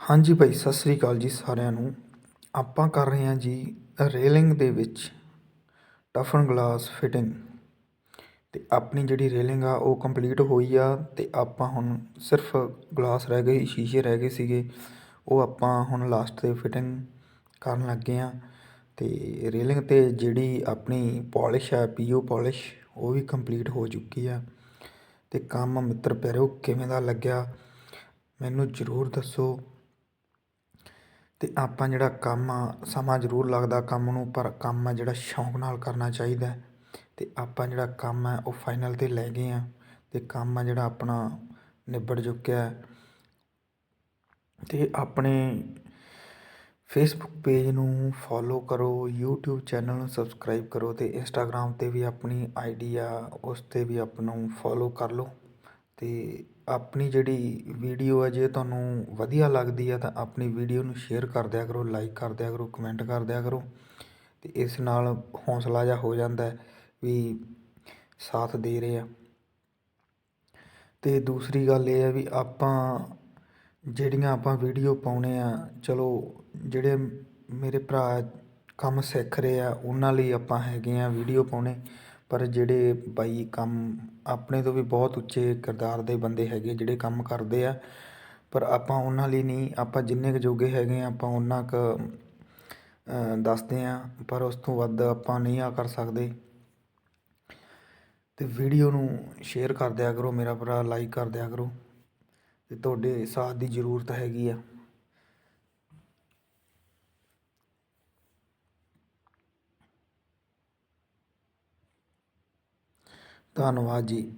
ਹਾਂਜੀ ਭਾਈ, ਸਤਿ ਸ੍ਰੀ ਅਕਾਲ ਜੀ ਸਾਰਿਆਂ ਨੂੰ। ਆਪਾਂ ਕਰ ਰਹੇ ਹਾਂ ਜੀ ਰੇਲਿੰਗ ਦੇ ਵਿੱਚ ਟਫਨ ਗਲਾਸ ਫਿਟਿੰਗ ਤੇ ਆਪਣੀ ਜਿਹੜੀ ਰੇਲਿੰਗ ਆ, ਉਹ ਕੰਪਲੀਟ ਹੋਈ ਆ ਤੇ ਆਪਾਂ ਹੁਣ ਸਿਰਫ ਗਲਾਸ ਰਹਿ ਗਏ, ਸ਼ੀਸ਼ੇ ਰਹਿ ਗਏ ਸੀਗੇ। ਉਹ ਆਪਾਂ ਹੁਣ ਲਾਸਟ ਤੇ ਫਿਟਿੰਗ ਕਰਨ ਲੱਗੇ ਆ ਤੇ ਰੇਲਿੰਗ ਤੇ ਜਿਹੜੀ ਆਪਣੀ ਪਾਲਿਸ਼ ਆ ਪੀਓ ਪਾਲਿਸ਼ ਉਹ ਵੀ ਕੰਪਲੀਟ ਹੋ ਚੁੱਕੀ ਆ। ਤੇ ਕੰਮ ਮਿੱਤਰ ਪਿਆਰਿਓ, ਕਿਵੇਂ ਦਾ ਲੱਗਿਆ? ਮੈਨੂੰ ਜ਼ਰੂਰ ਦੱਸੋ। ਅਤੇ ਆਪਾਂ ਜਿਹੜਾ ਕੰਮ ਆ, ਸਮਾਂ ਜ਼ਰੂਰ ਲੱਗਦਾ ਕੰਮ ਨੂੰ, ਪਰ ਕੰਮ ਆ ਜਿਹੜਾ ਸ਼ੌਂਕ ਨਾਲ ਕਰਨਾ ਚਾਹੀਦਾ ਅਤੇ ਆਪਾਂ ਜਿਹੜਾ ਕੰਮ ਹੈ ਉਹ ਫਾਈਨਲ ਤੇ ਲੈ ਗਏ ਹਾਂ ਅਤੇ ਕੰਮ ਆ ਜਿਹੜਾ ਆਪਣਾ ਨਿਬੜ ਚੁੱਕਿਆ ਅਤੇ ਆਪਣੇ ਫੇਸਬੁੱਕ ਪੇਜ ਨੂੰ ਫੋਲੋ ਕਰੋ ਯੂਟਿਊਬ ਚੈਨਲ ਨੂੰ ਸਬਸਕ੍ਰਾਈਬ ਕਰੋ ਅਤੇ ਇੰਸਟਾਗ੍ਰਾਮ ਤੇ ਵੀ ਆਪਣੀ ਆਈਡੀ ਆ, ਉਸ ਤੇ ਵੀ ਆਪ ਨੂੰ ਫੋਲੋ ਕਰ ਲਓ। ਅਤੇ ਆਪਣੀ ਜਿਹੜੀ ਵੀਡੀਓ ਹੈ ਜੇ ਤੁਹਾਨੂੰ ਵਧੀਆ ਲੱਗਦੀ ਹੈ ਤਾਂ ਆਪਣੀ ਵੀਡੀਓ ਨੂੰ ਸ਼ੇਅਰ ਕਰ ਦਿਆ ਕਰੋ ਲਾਈਕ ਕਰ ਦਿਆ ਕਰੋ ਕਮੈਂਟ ਕਰ ਦਿਆ ਕਰੋ। ਅਤੇ ਇਸ ਨਾਲ ਹੌਂਸਲਾ ਜਿਹਾ ਹੋ ਜਾਂਦਾ ਵੀ ਸਾਥ ਦੇ ਰਹੇ ਆ। ਅਤੇ ਦੂਸਰੀ ਗੱਲ ਇਹ ਹੈ ਵੀ ਆਪਾਂ ਜਿਹੜੀਆਂ ਆਪਾਂ ਵੀਡੀਓ ਪਾਉਣੇ ਆ, ਚਲੋ ਜਿਹੜੇ ਮੇਰੇ ਭਰਾ ਕੰਮ ਸਿੱਖ ਰਹੇ ਆ, ਉਹਨਾਂ ਲਈ ਆਪਾਂ ਹੈਗੇ ਆ ਵੀਡੀਓ ਪਾਉਣੇ। ਪਰ ਜਿਹੜੇ ਬਾਈ ਕੰਮ ਆਪਣੇ ਤੋਂ ਵੀ ਬਹੁਤ ਉੱਚੇ ਕਿਰਦਾਰ ਦੇ ਬੰਦੇ ਹੈਗੇ, ਜਿਹੜੇ ਕੰਮ ਕਰਦੇ ਆ, ਪਰ ਆਪਾਂ ਉਹਨਾਂ ਲਈ ਨਹੀਂ, ਆਪਾਂ ਜਿੰਨੇ ਕੁ ਜੋਗੇ ਹੈਗੇ ਆ, ਆਪਾਂ ਉਹਨਾਂ ਕੁ ਦੱਸਦੇ ਆ, ਪਰ ਉਸ ਤੋਂ ਵੱਧ ਆਪਾਂ ਨਹੀਂ ਆ ਕਰ ਸਕਦੇ। ਤੇ ਵੀਡੀਓ ਨੂੰ ਸ਼ੇਅਰ ਕਰ ਦਿਆ ਕਰੋ, ਮੇਰਾ ਭਰਾ ਲਾਈਕ ਕਰ ਦਿਆ ਕਰੋ, ਤੇ ਤੁਹਾਡੇ ਸਾਥ ਦੀ ਜ਼ਰੂਰਤ ਹੈਗੀ ਆ। ਧੰਨਵਾਦ ਜੀ।